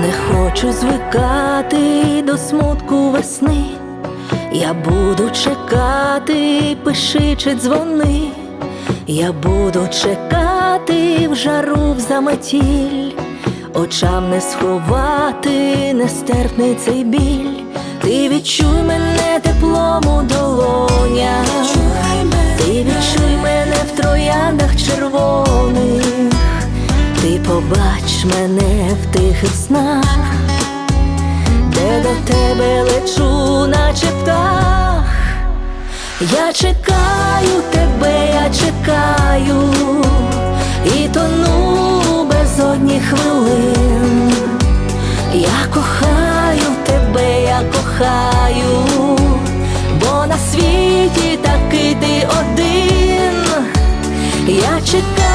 Не хочу звикати до смутку весни. Я буду чекати, пиши чи дзвони. Я буду чекати в жару в заметіль, очам не сховати нестерпний цей біль. Ти відчуй мене теплом у побач мене в тихих снах, де до тебе лечу, наче птах. Я чекаю тебе, я чекаю і тону без одні хвилин. Я кохаю тебе, я кохаю, бо на світі таки ти один. Я чекаю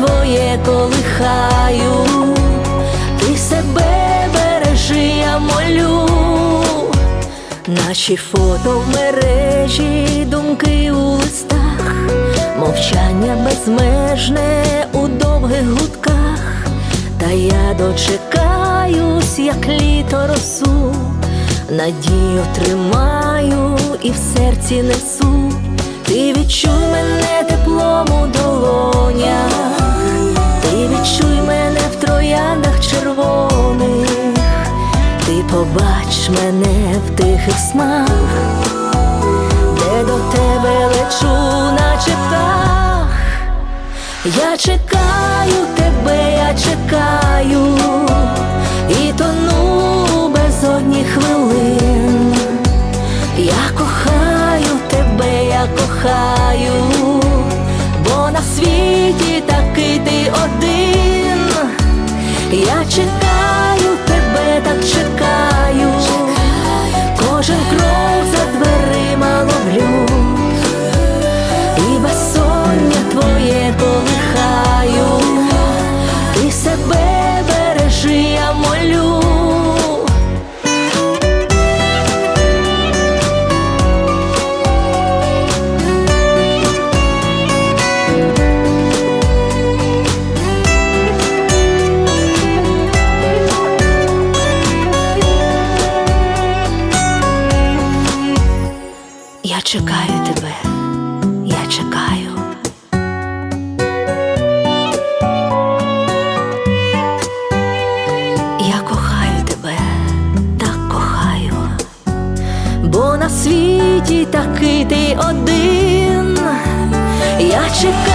твоє колихаю, ти себе бережи, я молю, наші фото в мережі, думки у листах, мовчання безмежне у довгих гудках, та я дочекаюсь, як літо росу, надію тримаю і в серці несу. Ти відчуй мене мене в тихих снах, де до тебе лечу, наче птах. Я чекаю тебе, я чекаю, і тону без одні хвилин. Я кохаю тебе, я кохаю, бо на світі таки ти один. Я чекаю Чекаю тебе, я чекаю. Я кохаю тебе, так кохаю, бо на світі таки ти один. Я чекаю.